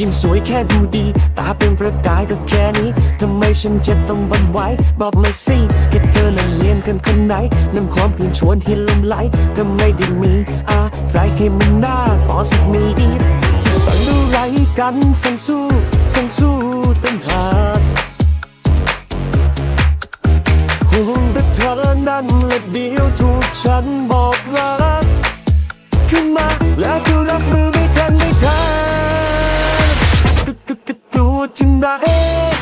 ยิ่งสวยแค่ดูดี ตาเป็นประกายก็แค่นี้ ทำไมฉันเจ็บต้องหวันไหวบอกมาสิแค่เธอนั้นเนียนกันคนไหนน้ำความกลิ่นชวนให้ลมไหลทำไมได้มีอะไรให้มันน่าปอสักนิดจะสั่งอะไรกันสั่งสู้สั่งสู้ตั้งหากห่วงแต่เธอนั้นและเดียวถูกฉันบอกรักขึ้นมาแล้วเธอ กลัว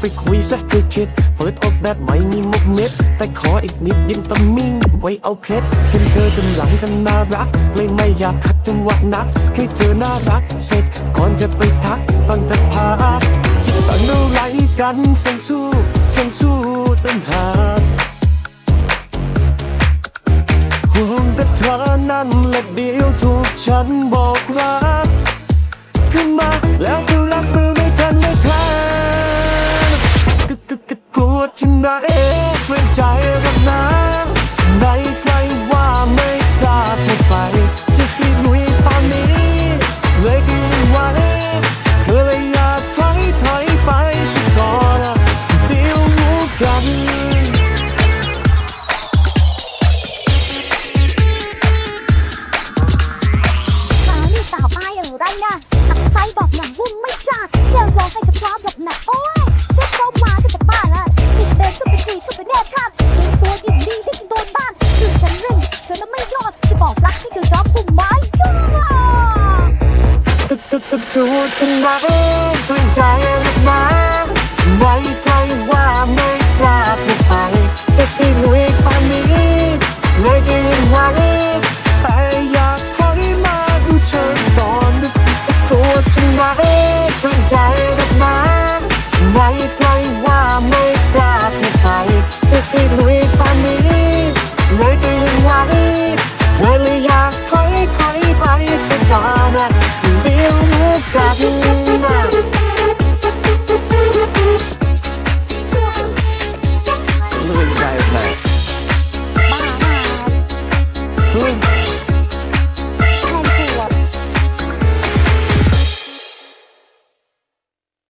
ไปคุยสักคือคิดเปิดอกแบบไม่มีมุกเม็ด แต่ขออีกนิดยังตะมิ่ง ไว้เอาเคล็ดเห็นเธอกำลังจะน่ารัก เลยไม่อยากขัดจังหวะนัก ให้เธอน่ารักเสร็จก่อนจะไปทักต้องแต่พาจะสั่งอะไรกันสั่งสู้สั่งสู้ตั้งหาห่วงแต่เธอนั้นและเดียวถูกฉันบอกรัก ลัวจึงได้เพื่อนใจรับน้ำในใครว่าไม่กล้าเข้าไปจะให้ลุยตอนนี้ เลยก็ยังไหวเธอเลยอยากถอยถอยไปสักก่อนเดี๋ยวรู้กันขานี่สาวอายอย่างไรนะตักไซบอกหนังวุ่นไม่จ้าเที่ยร้องให้กับพร้อมหลบหนักโอ้ ฉันรักด้วยใจ เดี๋ย